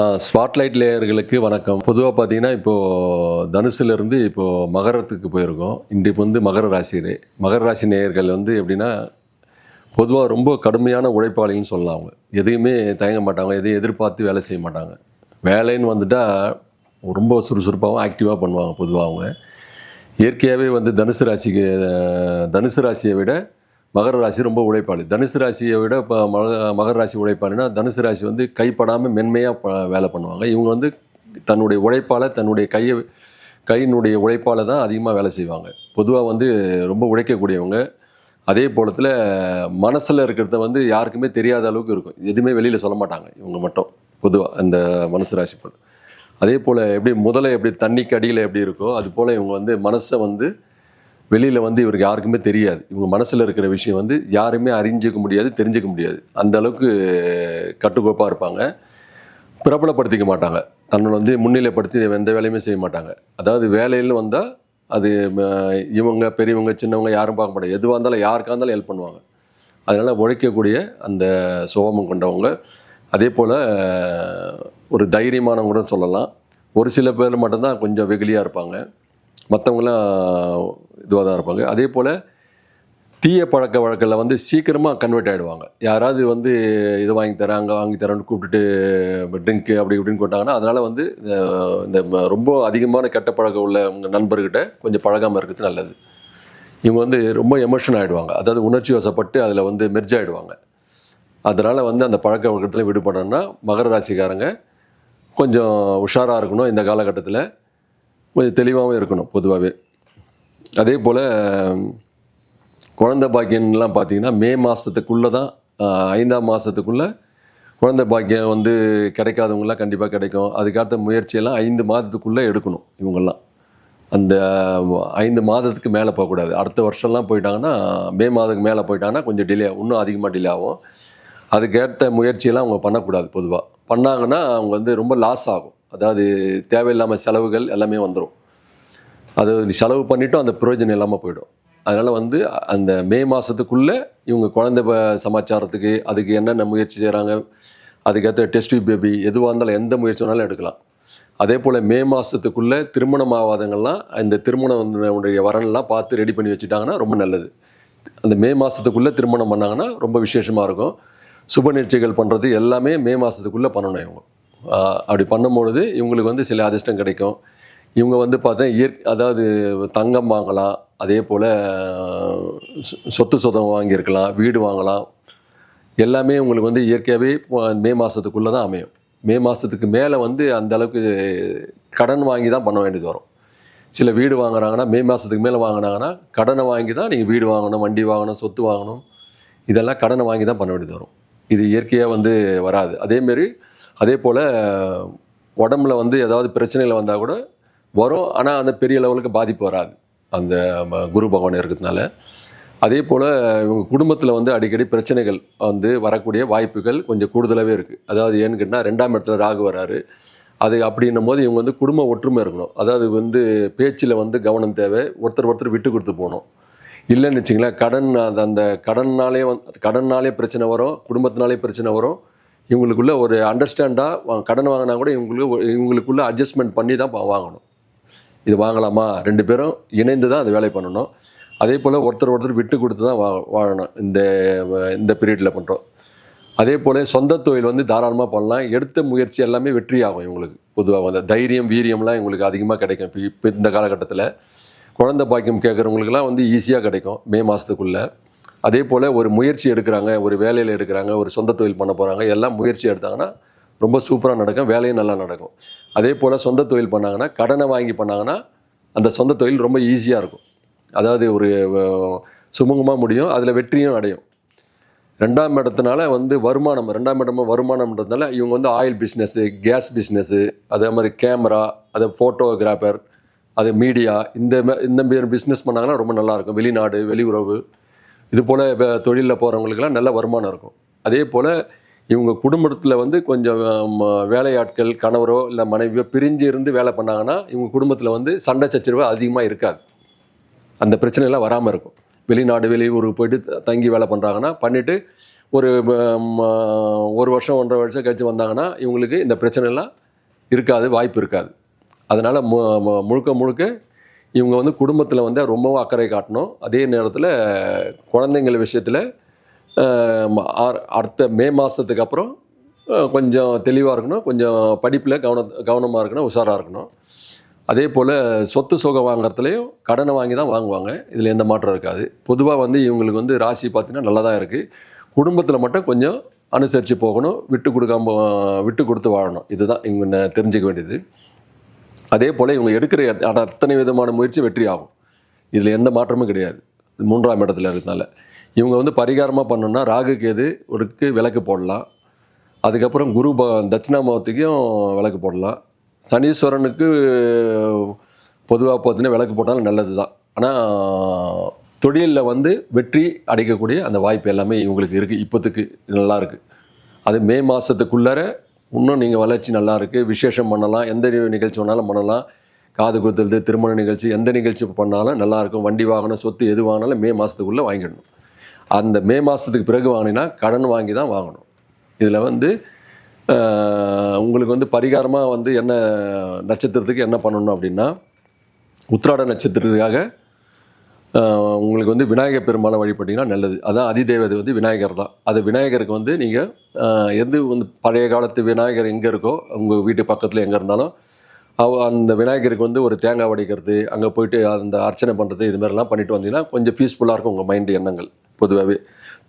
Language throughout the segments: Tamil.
ஸ்பாட்லைட் லேயர்களுக்கு வணக்கம். பொதுவாக பார்த்தீங்கன்னா இப்போது தனுசுலேருந்து இப்போது மகரத்துக்கு போயிருக்கோம். இன்றைக்கு வந்து மகர ராசி மகர ராசி நேயர்கள் வந்து எப்படின்னா பொதுவாக ரொம்ப கடுமையான உழைப்பாளின்னு சொல்லலாம் அவங்க. எதையுமே தயங்க மாட்டாங்க எதையும் எதிர்பார்த்து வேலை செய்ய மாட்டாங்க. வேலைன்னு வந்துட்டால் ரொம்ப சுறுசுறுப்பாகவும் ஆக்டிவாக பண்ணுவாங்க பொதுவாக அவங்க. இயற்கையாகவே வந்து தனுசு ராசிக்கு தனுசு ராசியை விட மகர ராசி ரொம்ப உழைப்பாளி. தனுசு ராசியை விட இப்போ மக மகர ராசி உழைப்பாளினா தனுசு ராசி வந்து கைப்படாமல் மென்மையாக ப வேலை பண்ணுவாங்க. இவங்க வந்து தன்னுடைய உழைப்பால் தன்னுடைய கையை கையினுடைய உழைப்பால் தான் அதிகமாக வேலை செய்வாங்க. பொதுவாக வந்து ரொம்ப உழைக்கக்கூடியவங்க. அதே போலத்தில் மனசில் இருக்கிறத வந்து யாருக்குமே தெரியாத அளவுக்கு இருக்கும். எதுவுமே வெளியில் சொல்ல மாட்டாங்க இவங்க மட்டும். பொதுவாக அந்த மனசு ராசி போல் அதே போல் எப்படி முதல்ல எப்படி தண்ணிக்கு அடியில் எப்படி இருக்கோ அது போல் இவங்க வந்து மனசை வந்து வெளியில் வந்து இவருக்கு யாருக்குமே தெரியாது. இவங்க மனசில் இருக்கிற விஷயம் வந்து யாருமே அறிஞ்சிக்க முடியாது தெரிஞ்சுக்க முடியாது. அந்த அளவுக்கு கட்டுக்கோப்பாக இருப்பாங்க. பிரபலப்படுத்திக்க மாட்டாங்க. தன்னை வந்து முன்னிலைப்படுத்தி எந்த வேலையுமே செய்ய மாட்டாங்க. அதாவது வேலையில் வந்தால் அது இவங்க பெரியவங்க சின்னவங்க யாரும் பார்க்க மாட்டாங்க. எதுவாக இருந்தாலும் யாருக்காக இருந்தாலும் ஹெல்ப் பண்ணுவாங்க. அதனால் உழைக்கக்கூடிய அந்த சுகமம் கொண்டவங்க. அதே போல் ஒரு தைரியமானவங்க கூட சொல்லலாம். ஒரு சில பேர் மட்டும்தான் கொஞ்சம் வெகுலியாக இருப்பாங்க. மற்றவங்களாம் இதுவாக தான் இருப்பாங்க. அதே போல் தீய பழக்க வழக்கில் வந்து சீக்கிரமாக கன்வெர்ட் ஆகிடுவாங்க யாராவது வந்து இது வாங்கி தரேன் அங்கே வாங்கி தரேன்னு கூப்பிட்டுட்டு ட்ரிங்க்கு அப்படி இப்படின்னு கொண்டாங்கன்னா அதனால் வந்து இந்த- இந்த ம- ரொம்ப அதிகமான கெட்ட பழக்கம் உள்ள உங்கள் நண்பர்கிட்ட கொஞ்சம் பழகாமல் இருக்கிறது நல்லது. இவங்க வந்து ரொம்ப எமோஷன் ஆகிடுவாங்க அதாவது உணர்ச்சி வசப்பட்டு அதில் வந்து மெர்ஜ் ஆகிடுவாங்க அதனால் வந்து அந்த பழக்க வழக்கத்தில் விடுபடணும்னா மகர ராசிக்காரங்க கொஞ்சம் உஷாராக இருக்கணும் இந்த காலகட்டத்தில். கொஞ்சம் தெளிவாகவும் இருக்கணும் பொதுவாகவே. அதே போல் குழந்தை பாக்கியம்லாம் பார்த்தீங்கன்னா மே மாதத்துக்குள்ளே தான் ஐந்தாம் மாதத்துக்குள்ளே குழந்தை பாக்கியம் வந்து கிடைக்காதவங்களாம் கண்டிப்பாக கிடைக்கும். அதுக்கடுத்த முயற்சியெல்லாம் ஐந்து மாதத்துக்குள்ளே எடுக்கணும் இவங்கெல்லாம். அந்த ஐந்து மாதத்துக்கு மேலே போகக்கூடாது. அடுத்த வருஷம்லாம் போயிட்டாங்கன்னா மே மாதத்துக்கு மேலே போயிட்டாங்கன்னா கொஞ்சம் டிலே இன்னும் அதிகமாக டிலே ஆகும். அதுக்கேற்ற முயற்சியெல்லாம் அவங்க பண்ணக்கூடாது பொதுவாக பண்ணாங்கன்னா அவங்க வந்து ரொம்ப லாஸ் ஆகும். அதாவது தேவையில்லாமல் செலவுகள் எல்லாமே வந்துடும் அது நீ செலவு பண்ணிட்டும் அந்த பிரயோஜனம் இல்லாமல் போயிடும். அதனால் வந்து அந்த மே மாதத்துக்குள்ளே இவங்க குழந்தை ப- சமாச்சாரத்துக்கு அதுக்கு என்னென்ன முயற்சி செய்கிறாங்க அதுக்கேற்ற டெஸ்ட் பேபி எதுவாக இருந்தாலும் எந்த முயற்சி வேணாலும் எடுக்கலாம். அதே போல் மே மாதத்துக்குள்ளே திருமணம் ஆகாதங்கள்லாம் இந்த திருமணம் உடைய வரன்லாம் பார்த்து ரெடி பண்ணி வச்சுட்டாங்கன்னா ரொம்ப நல்லது. அந்த மே மாதத்துக்குள்ளே திருமணம் பண்ணாங்கன்னா ரொம்ப விசேஷமாக இருக்கும். சுப நிகழ்ச்சிகள் பண்ணுறது எல்லாமே மே மாதத்துக்குள்ளே பண்ணணும் இவங்க. அப்படி பண்ணும்பொழுது இவங்களுக்கு வந்து சில அதிர்ஷ்டம் கிடைக்கும். இவங்க வந்து பார்த்தா இயற் அதாவது தங்கம் வாங்கலாம் அதே போல் சொத்து சொதம் வாங்கியிருக்கலாம் வீடு வாங்கலாம். எல்லாமே உங்களுக்கு வந்து இயற்கையாகவே மே மாதத்துக்குள்ளே தான் அமையும். மே மாதத்துக்கு மேலே வந்து அந்த அளவுக்கு கடன் வாங்கி தான் பண்ண வேண்டியது வரும். சில வீடு வாங்குறாங்கன்னா மே மாதத்துக்கு மேலே வாங்கினாங்கன்னா கடனை வாங்கி தான் நீங்கள் வீடு வாங்கணும் வண்டி வாங்கணும் சொத்து வாங்கணும். இதெல்லாம் கடனை வாங்கி தான் பண்ண வேண்டியது வரும். இது இயற்கையாக வந்து வராது. அதேமாரி அதே போல் உடம்புல வந்து ஏதாவது பிரச்சனைகள் வந்தால் கூட வரும். ஆனால் அந்த பெரிய லெவலுக்கு பாதிப்பு வராது. அந்த குரு பகவான் இருக்கிறதுனால. அதே போல் இவங்க குடும்பத்தில் வந்து அடிக்கடி பிரச்சனைகள் வந்து வரக்கூடிய வாய்ப்புகள் கொஞ்சம் கூடுதலாகவே இருக்குது அதாவது ஏன்னு கேட்டால் ரெண்டாம் இடத்துல ராகு வராரு. அது அப்படின்னும் போது இவங்க வந்து குடும்ப ஒற்றுமை இருக்கணும். அதாவது வந்து பேச்சில் வந்து கவனம் தேவை. ஒருத்தர் ஒருத்தர் விட்டு கொடுத்து போகணும். இல்லைன்னு வச்சிங்களேன் கடன் அந்த அந்த கடன்னாலே வந்து கடன்னாலே பிரச்சனை வரும். குடும்பத்தினாலே பிரச்சனை வரும். இவங்களுக்குள்ள ஒரு அண்டர்ஸ்டாண்டாக கடன் வாங்கினா கூட இவங்களுக்கு இவங்களுக்குள்ள அட்ஜஸ்ட்மெண்ட் பண்ணி தான் வாங்கணும். இது வாங்கலாமா? ரெண்டு பேரும் இணைந்து தான் அது வேலை பண்ணணும். அதே போல் ஒருத்தர் ஒருத்தர் விட்டு கொடுத்து தான் வா வாழணும். இந்த இந்த பீரியடில் பண்ணுறோம் அதே போல் சொந்த தொழில் வந்து தாராளமாக பண்ணலாம். எடுத்த முயற்சி எல்லாமே வெற்றி ஆகும் இவங்களுக்கு. பொதுவாக வந்து தைரியம் வீரியம்லாம் இவங்களுக்கு அதிகமாக கிடைக்கும். இப்போ இப்போ இந்த காலகட்டத்தில் குழந்தை பாக்கியம் கேட்குறவங்களுக்குலாம் வந்து ஈஸியாக கிடைக்கும். மே மாதத்துக்குள்ளே அதே போல் ஒரு முயற்சி எடுக்கிறாங்க ஒரு வேலையில் எடுக்கிறாங்க ஒரு சொந்த தொழில் பண்ண போகிறாங்க எல்லாம் முயற்சி எடுத்தாங்கன்னா ரொம்ப சூப்பராக நடக்கும் வேலையும் நல்லா நடக்கும். அதே போல் சொந்த தொழில் பண்ணாங்கன்னா கடனை வாங்கி பண்ணாங்கன்னா அந்த சொந்த தொழில் ரொம்ப ஈஸியாக இருக்கும். அதாவது ஒரு சுமூகமாக முடியும் அதில் வெற்றியும் அடையும். ரெண்டாம் இடத்துனால வந்து வருமானம் ரெண்டாம் இடமா வருமானம்ன்றதுனால இவங்க வந்து ஆயில் பிஸ்னஸ்ஸு கேஸ் பிஸ்னஸ்ஸு அதே மாதிரி கேமரா அது ஃபோட்டோகிராஃபர் அது மீடியா இந்த மா- இந்த பிஸ்னஸ் பண்ணாங்கன்னா ரொம்ப நல்லாயிருக்கும் வெளிநாடு வெளியுறவு இது போல் தொழிலில் போகிறவங்களுக்கெல்லாம் நல்ல வருமானம் இருக்கும். அதே போல் இவங்க குடும்பத்தில் வந்து கொஞ்சம் ம, வேலையாட்கள் கணவரோ இல்லை மனைவியோ பிரிஞ்சு இருந்து வேலை பண்ணாங்கன்னா இவங்க குடும்பத்தில் வந்து சண்டை சச்சரவு அதிகமாக இருக்காது. அந்த பிரச்சனைலாம் வராமல் இருக்கும். வெளிநாடு வெளியூருக்கு போயிட்டு தங்கி வேலை பண்ணுறாங்கன்னா பண்ணிவிட்டு ஒரு ஒரு வருஷம் ஒன்றரை வருஷம் கழித்து வந்தாங்கன்னா இவங்களுக்கு இந்த பிரச்சனைலாம் இருக்காது வாய்ப்பு இருக்காது. அதனால் மு- முழுக்க முழுக்க இவங்க வந்து குடும்பத்தில் வந்து ரொம்பவும் அக்கறை காட்டணும். அதே நேரத்தில் குழந்தைங்கள் விஷயத்தில் அடுத்த மே மாதத்துக்கு அப்புறம் கொஞ்சம் தெளிவாக இருக்கணும். கொஞ்சம் படிப்பில் கவன கவனமாக இருக்கணும் உஷாராக இருக்கணும். அதே போல் சொத்து சுகம் வாங்குறதுலையும் கடனை வாங்கி தான் வாங்குவாங்க. இதில் எந்த மாற்றம் இருக்காது. பொதுவாக வந்து இவங்களுக்கு வந்து ராசி பார்த்தீங்கன்னா நல்லா தான் இருக்குது குடும்பத்தில் மட்டும் கொஞ்சம் அனுசரித்து போகணும். விட்டு கொடுக்காம விட்டு கொடுத்து வாழணும். இதுதான் இவங்க ந- தெரிஞ்சுக்க வேண்டியது. அதே போல் இவங்க எடுக்கிற அத்தனை விதமான முயற்சி வெற்றி ஆகும் இதில் எந்த மாற்றமும் கிடையாது. மூன்றாம் இடத்துல இருக்கிறதுனால இவங்க வந்து பரிகாரமாக பண்ணணும்னா ராகு கேது ஒருக்கு விளக்கு போடலாம். அதுக்கப்புறம் குரு ப தட்சிணாமூர்த்திக்கும் விளக்கு போடலாம். சனீஸ்வரனுக்கு பொதுவாக பார்த்தீங்கன்னா விளக்கு போட்டாலும் நல்லது தான் ஆனால் தொழிலில் வந்து வெற்றி அடைக்கக்கூடிய அந்த வாய்ப்பு எல்லாமே இவங்களுக்கு இருக்குது இப்போத்துக்கு நல்லா இருக்குது அது மே மாதத்துக்குள்ளார இன்னும் நீங்கள் வளர்ச்சி நல்லா இருக்குது விசேஷம் பண்ணலாம். எந்த நிகழ்ச்சி வேணாலும் பண்ணலாம். காது குத்துறது திருமண நிகழ்ச்சி எந்த நிகழ்ச்சி பண்ணாலும் நல்லாயிருக்கும் வண்டி வாகனம் சொத்து எது வாங்கினாலும் மே மாதத்துக்குள்ளே வாங்கிடணும். அந்த மே மாதத்துக்கு பிறகு வாங்கினா கடன் வாங்கி தான் வாங்கணும். இதில் வந்து உங்களுக்கு வந்து பரிகாரமாக வந்து என்ன நட்சத்திரத்துக்கு என்ன பண்ணணும் அப்படின்னா உத்திராட நட்சத்திரத்துக்காக உங்களுக்கு வந்து விநாயகர் பெருமாளை வழிபட்டிங்கன்னா நல்லது. அதான் அதிதேவதை வந்து விநாயகர் தான். அது விநாயகருக்கு வந்து நீங்கள் எது வந்து பழைய காலத்து விநாயகர் எங்கே இருக்கோ உங்கள் வீட்டு பக்கத்தில் எங்கே இருந்தாலும் அவ அந்த விநாயகருக்கு வந்து ஒரு தேங்காய் உடைக்கிறது அங்கே போயிட்டு அந்த அர்ச்சனை பண்ணுறது இது மாதிரிலாம் பண்ணிட்டு வந்தீங்கன்னா கொஞ்சம் பீஸ்ஃபுல்லாக இருக்கும் உங்கள் மைண்டு எண்ணங்கள் பொதுவாகவே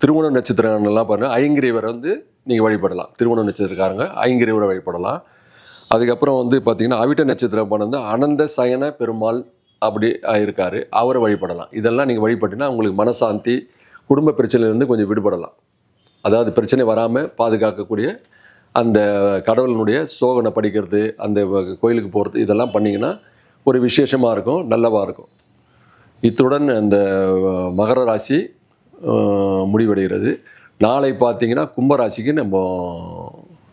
திருவோண நட்சத்திரங்கள்லாம் பாருங்கள் ஐங்கிரீவரை வந்து நீங்கள் வழிபடலாம். திருவோண நட்சத்திரக்காரங்க ஐங்கிரீவரை வழிபடலாம். அதுக்கப்புறம் வந்து பார்த்தீங்கன்னா அவிட்ட நட்சத்திரம் பண்ணது அனந்த சயன பெருமாள் அப்படி இருக்காரு அவரை வழிபடலாம். இதெல்லாம் நீங்கள் வழிபட்டினா உங்களுக்கு மனசாந்தி குடும்ப பிரச்சனையிலேருந்து கொஞ்சம் விடுபடலாம். அதாவது பிரச்சனை வராமல் பாதுகாக்கக்கூடிய அந்த கடவுளினுடைய சோகனை படிக்கிறது அந்த கோயிலுக்கு போகிறது இதெல்லாம் பண்ணிங்கன்னா ஒரு விசேஷமாக இருக்கும் நல்லவாக இருக்கும். இத்துடன் அந்த மகர ராசி முடிவடைகிறது. நாளை பார்த்தீங்கன்னா கும்பராசிக்கு நம்ம